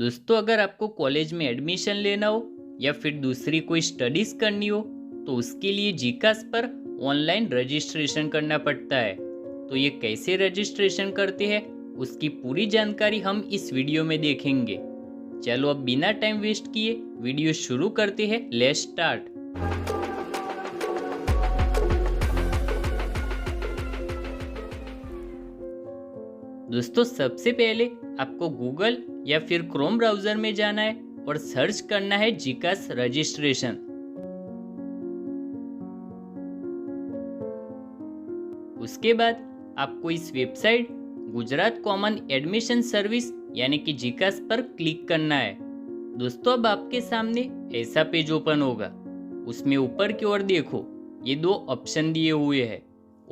दोस्तों, अगर आपको कॉलेज में एडमिशन लेना हो या फिर दूसरी कोई स्टडीज़ करनी हो तो उसके लिए जीकास पर ऑनलाइन रजिस्ट्रेशन करना पड़ता है। तो ये कैसे रजिस्ट्रेशन करते हैं, उसकी पूरी जानकारी हम इस वीडियो में देखेंगे। चलो, अब बिना टाइम वेस्ट किए वीडियो शुरू करते हैं लेट स्टार्ट दोस्तों, सबसे पहले आपको गूगल या फिर क्रोम ब्राउज़र में जाना है और सर्च करना है जीकास रजिस्ट्रेशन उसके बाद आपको इस website Gujarat common admission service यानी कि जीकास पर क्लिक करना है। दोस्तों, अब आपके सामने ऐसा पेज ओपन होगा। उसमें ऊपर की ओर देखो, ये दो ऑप्शन दिए हुए हैं।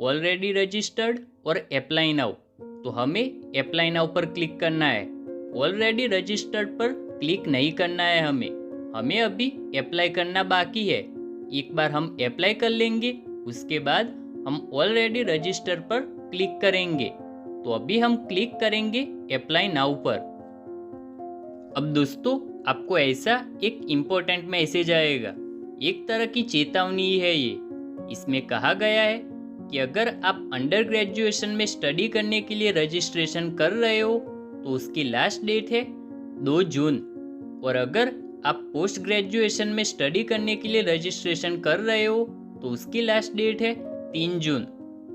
ऑलरेडी रजिस्टर्ड और अप्लाई नाउ तो हमें अप्लाई नाउ पर क्लिक करना है। ऑलरेडी रजिस्टर्ड पर क्लिक नहीं करना है हमें। हमें अभी अप्लाई करना बाकी है। एक बार हम अप्लाई कर लेंगे, उसके बाद हम ऑलरेडी रजिस्टर पर क्लिक करेंगे। तो अभी हम क्लिक करेंगे अप्लाई नाउ पर। अब दोस्तों, आपको ऐसा एक इम्पोर्टेंट मैसेज आएगा। एक तरह की चेतावनी है ये। इसमें कहा गया है कि अगर आप अंडर ग्रेजुएशन में स्टडी करने के लिए रजिस्ट्रेशन कर रहे हो तो उसकी लास्ट डेट है दो जून। और अगर आप पोस्ट ग्रेजुएशन में स्टडी करने के लिए रजिस्ट्रेशन कर रहे हो तो उसकी लास्ट डेट है तीन जून।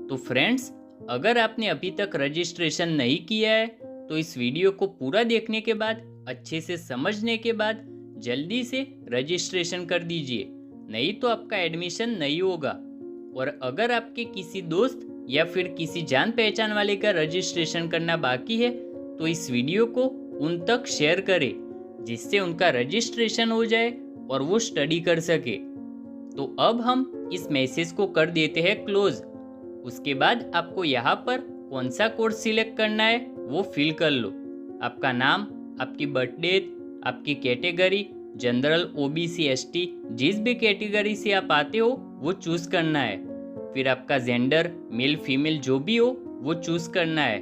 तो फ्रेंड्स अगर आपने अभी तक रजिस्ट्रेशन नहीं किया है तो इस वीडियो को पूरा देखने के बाद, अच्छे से समझने के बाद, जल्दी से रजिस्ट्रेशन कर दीजिए। नहीं तो आपका एडमिशन नहीं होगा। और अगर आपके किसी दोस्त या फिर किसी जान पहचान वाले का रजिस्ट्रेशन करना बाकी है तो इस वीडियो को उन तक शेयर करें, जिससे उनका रजिस्ट्रेशन हो जाए और वो स्टडी कर सके। तो अब हम इस मैसेज को कर देते हैं क्लोज उसके बाद आपको यहाँ पर कौन सा कोर्स सिलेक्ट करना है, वो फिल कर लो। आपका नाम, आपकी बर्थ डेट आपकी कैटेगरी जनरल ओबीसी एसटी जिस भी कैटेगरी से आप आते हो, वो चूज़ करना है। फिर आपका जेंडर मेल फीमेल जो भी हो, वो चूज़ करना है।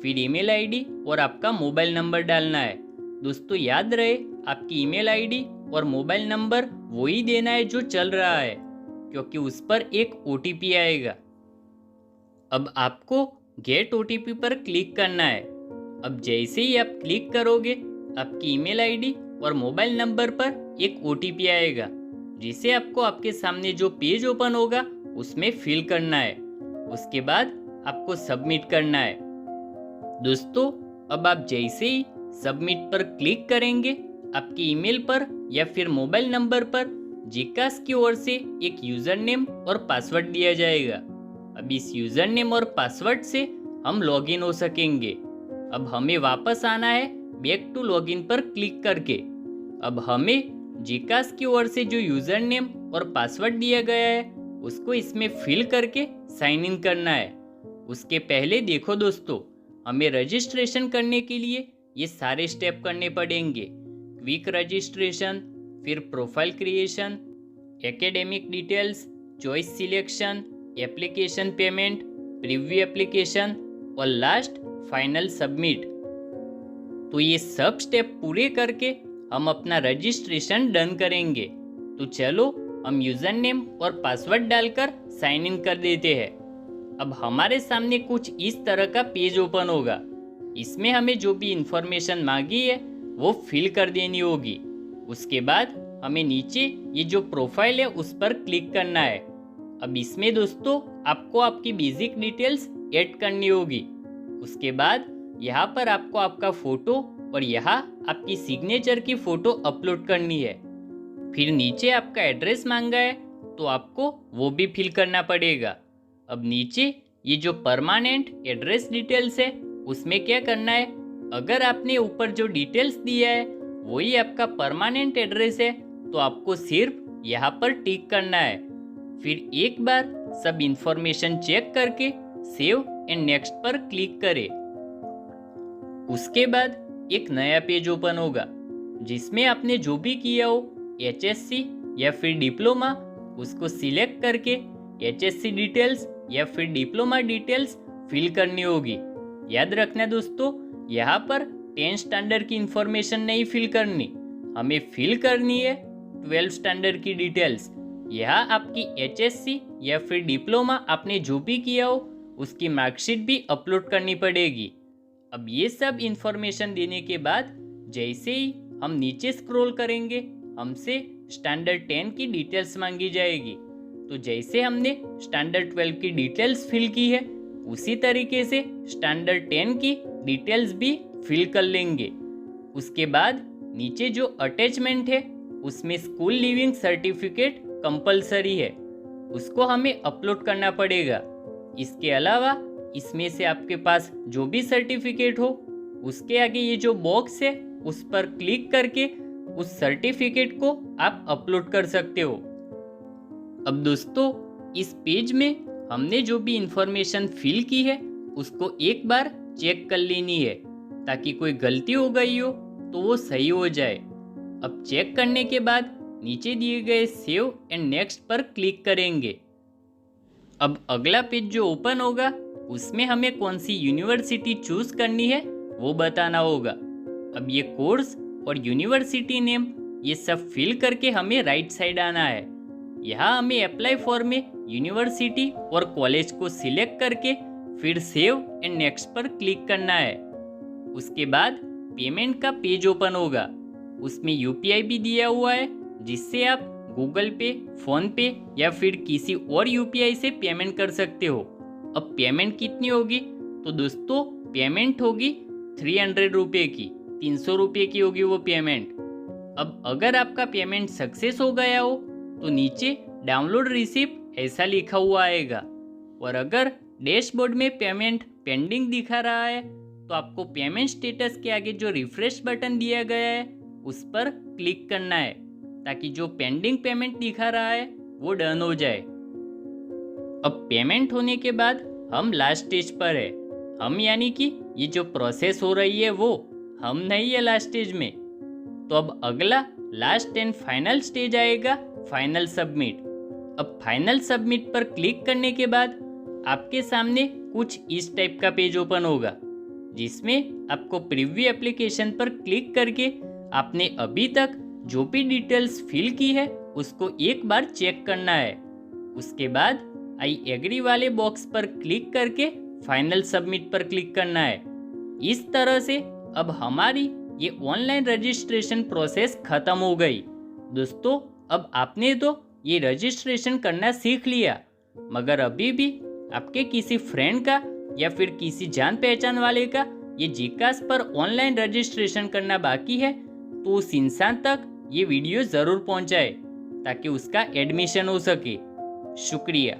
फिर ईमेल आईडी और आपका मोबाइल नंबर डालना है। दोस्तों, याद रहे, आपकी ईमेल आईडी और मोबाइल नंबर वही देना है जो चल रहा है, क्योंकि उस पर एक ओटीपी आएगा। अब आपको गेट ओटीपी पर क्लिक करना है। अब जैसे ही आप क्लिक करोगे, आपकी ईमेल आईडी और मोबाइल नंबर पर एक ओटीपी आएगा, जिसे आपको आपके सामने जो पेज ओपन होगा उसमें फिल करना है। उसके बाद आपको सबमिट करना है। दोस्तों, अब आप जैसे ही सबमिट पर क्लिक करेंगे, आपके ईमेल पर या फिर मोबाइल नंबर पर जिकास की ओर से एक यूज़र नेम और पासवर्ड दिया जाएगा। अब इस यूज़र नेम और पासवर्ड से हम लॉगिन हो सकेंगे। अब हमें वापस आना है बैक टू लॉगिन पर क्लिक करके। अब हमें जिकास की ओर से जो यूज़र नेम और पासवर्ड दिया गया है उसको इसमें फिल करके साइन इन करना है। उसके पहले देखो दोस्तों, हमें रजिस्ट्रेशन करने के लिए ये सारे स्टेप करने पड़ेंगे। क्विक रजिस्ट्रेशन फिर profile creation academic details choice selection application payment preview application और लास्ट फाइनल सबमिट तो ये सब स्टेप पूरे करके हम अपना रजिस्ट्रेशन डन करेंगे। तो चलो हम यूज़र नेम और पासवर्ड डालकर साइन इन कर देते हैं। अब हमारे सामने कुछ इस तरह का पेज ओपन होगा। इसमें हमें जो भी इंफॉर्मेशन मांगी है, वो फिल कर देनी होगी। उसके बाद हमें नीचे ये जो प्रोफ़ाइल है, उस पर क्लिक करना है। अब इसमें दोस्तों, आपको आपकी बेसिक डिटेल्स ऐड करनी होगी। उसके बाद यहाँ पर आपको आपका फ़ोटो और यहाँ आपकी सिग्नेचर की फ़ोटो अपलोड करनी है। फिर नीचे आपका एड्रेस मांगा है तो आपको वो भी फिल करना पड़ेगा। अब नीचे ये जो परमानेंट एड्रेस डिटेल्स है, उसमें क्या करना है? अगर आपने ऊपर जो डिटेल्स दिया है, वही आपका परमानेंट एड्रेस है तो आपको सिर्फ़ यहाँ पर टिक करना है। फिर एक बार सब इंफॉर्मेशन चेक करके सेव एंड नेक्स्ट पर क्लिक करें। उसके बाद एक नया पेज ओपन होगा, जिसमें आपने जो भी किया हो HSC या फिर डिप्लोमा, उसको सिलेक्ट करके HSC डिटेल्स या फिर डिप्लोमा डिटेल्स फिल करनी होगी। याद रखना दोस्तों, यहाँ पर टेन स्टैंडर्ड की इंफॉर्मेशन नहीं फिल करनी। हमें फिल करनी है ट्वेल्व स्टैंडर्ड की डिटेल्स। यहाँ आपकी HSC या फिर डिप्लोमा आपने जो भी किया हो, उसकी मार्कशीट भी अपलोड करनी पड़ेगी। अब ये सब इंफॉर्मेशन देने के बाद जैसे ही हम नीचे स्क्रॉल करेंगे हमसे स्टैंडर्ड टेन की डिटेल्स मांगी जाएगी। तो जैसे हमने स्टैंडर्ड ट्वेल्व की डिटेल्स फिल की है, उसी तरीके से स्टैंडर्ड टेन की डिटेल्स भी फिल कर लेंगे। उसके बाद नीचे जो अटैचमेंट है, उसमें स्कूल लिविंग सर्टिफिकेट कंपलसरी है। उसको हमें अपलोड करना पड़ेगा। इसके अलावा इसमें से आपके पास जो भी सर्टिफिकेट हो, उसके आगे ये जो बॉक्स है, उस पर क्लिक करके उस सर्टिफिकेट को आप अपलोड कर सकते हो। अब दोस्तों, इस पेज में हमने जो भी इंफॉर्मेशन फिल की है, उसको एक बार चेक कर लेनी है, ताकि कोई गलती हो गई हो तो वो सही हो जाए। अब चेक करने के बाद नीचे दिए गए सेव एंड नेक्स्ट पर क्लिक करेंगे। अब अगला पेज जो ओपन होगा, उसमें हमें कौन सी यूनिवर्सिटी चूज़ करनी है, वो बताना होगा। अब ये कोर्स और यूनिवर्सिटी नेम ये सब फिल करके हमें राइट साइड आना है। यहाँ हमें अप्लाई फॉर में यूनिवर्सिटी और कॉलेज को सिलेक्ट करके फिर सेव एंड नेक्स्ट पर क्लिक करना है। उसके बाद पेमेंट का पेज ओपन होगा। उसमें यूपीआई भी दिया हुआ है, जिससे आप गूगल पे फ़ोन पे या फिर किसी और यूपीआई से पेमेंट कर सकते हो। अब पेमेंट कितनी होगी? तो दोस्तों पेमेंट होगी थ्री हंड्रेड रुपये की। तीन सौ रुपये की होगी वो पेमेंट अब अगर आपका पेमेंट सक्सेस हो गया हो तो नीचे डाउनलोड रिसिप्ट ऐसा लिखा हुआ आएगा। और अगर डैशबोर्ड में पेमेंट पेंडिंग दिखा रहा है तो आपको पेमेंट स्टेटस के आगे जो रिफ्रेश बटन दिया गया है, उस पर क्लिक करना है, ताकि जो पेंडिंग पेमेंट दिखा रहा है, वो डन हो जाए। अब पेमेंट होने के बाद हम लास्ट स्टेज पर है। हम यानी कि ये जो प्रोसेस हो रही है वो हम नहीं है लास्ट स्टेज में। तो अब अगला लास्ट एंड फाइनल स्टेज आएगा फाइनल सबमिट अब फाइनल सबमिट पर क्लिक करने के बाद आपके सामने कुछ इस टाइप का पेज ओपन होगा, जिसमें आपको प्रीव्यू एप्लीकेशन पर क्लिक करके आपने अभी तक जो भी डिटेल्स फिल की है, उसको एक बार चेक करना है। उसके बाद आई एग्री वाले बॉक्स पर क्लिक करके फाइनल सबमिट पर क्लिक करना है। इस तरह से अब हमारी ये ऑनलाइन रजिस्ट्रेशन प्रोसेस खत्म हो गई। दोस्तों, अब आपने तो ये रजिस्ट्रेशन करना सीख लिया। मगर अभी भी आपके किसी फ्रेंड का या फिर किसी जान पहचान वाले का ये जिकास पर ऑनलाइन रजिस्ट्रेशन करना बाकी है तो उस इंसान तक ये वीडियो ज़रूर पहुँचाए, ताकि उसका एडमिशन हो सके। शुक्रिया।